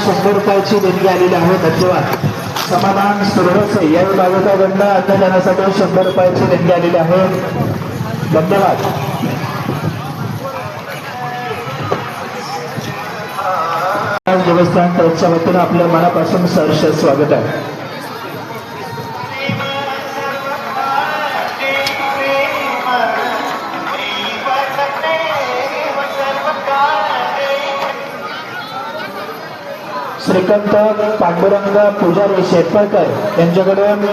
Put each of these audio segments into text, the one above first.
शंभर रुपयाची देणगी धन्यवाद. समाधान सर्वच या विभागाचा गंड अन्नदानासाठी शंभर शंबर रुपया आलेली आहे. धन्यवाद. संस्थान ट्रस्टच्या वतीनं आपल्या मनापासून सहर्ष स्वागत आहे. श्रीकांत पांडुरंग पुजारी शेटपळकर यांच्याकडून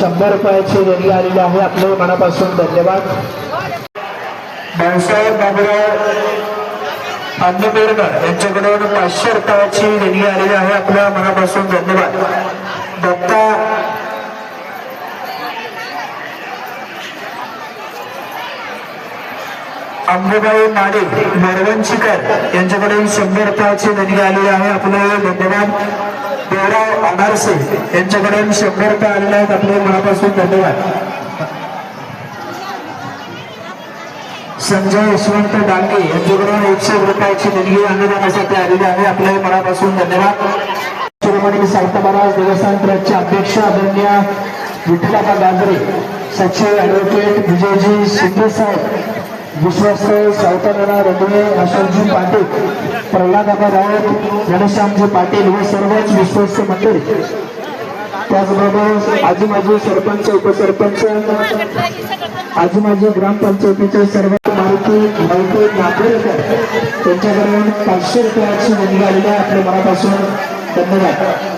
शंभर रुपयाची देणगी आलेली आहे. आपले मनापासून धन्यवाद. बाबुराव. अन्नपेरकर यांच्याकडून पाचशे रुपयाची देणगी आलेली आहे. आपल्या मनापासून धन्यवाद. दत्ता अंबेबाई माडे नरवंशीकर यांच्याकडून शंभर रुपयाची देणगी आलेली आहे. आपले धन्यवाद. देवराव अनारसे यांच्याकडून शंभर रुपये आलेले आहेत. आपले मनापासून धन्यवाद. संजय यशवंत डांगे यांच्याकडून एकशे रुपयाची देणगी अनुदानासाठी आलेली आहे. आपल्या मनापासून धन्यवाद. शिरोमणी साहित्य महाराज देवस्थान ट्रस्टचे अध्यक्ष आदरणीय विठ्ठलाबा गांधरे सचिव ऍडव्होकेट विजयजी शिंदे साहेब विश्वस्त सावताराणा रंगवे अशोकजी पाटील प्रल्हादाबा राऊत घनश्यामजी पाटील व सर्वच विश्वस्त मंडळी. त्याचबरोबर आजूबाजू सरपंच उपसरपंच आजूबाजू ग्रामपंचायतीचे सर्व मारुती मारुती नागपूरकर त्यांच्याकडून पाचशे रुपयाची देणगी आलेली आहे आपल्या मनापासून धन्यवाद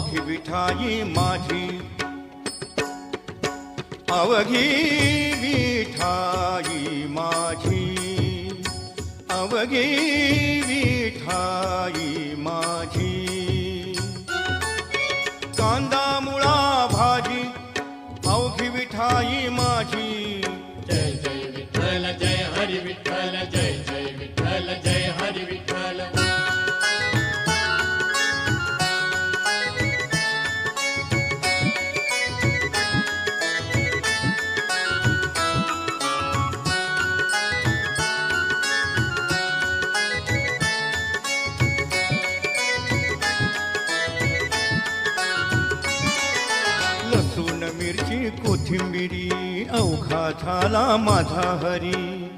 अवघी विठाई माझी. अवघी विठाई माझी. अवघी विठाई माझी. कांदा मुळा भाजी अवघी विठाई माझी. जय जय विठ्ठल जय हरी विठ्ठल जय कोथिंबिरी अवघा झाला माझा हरी.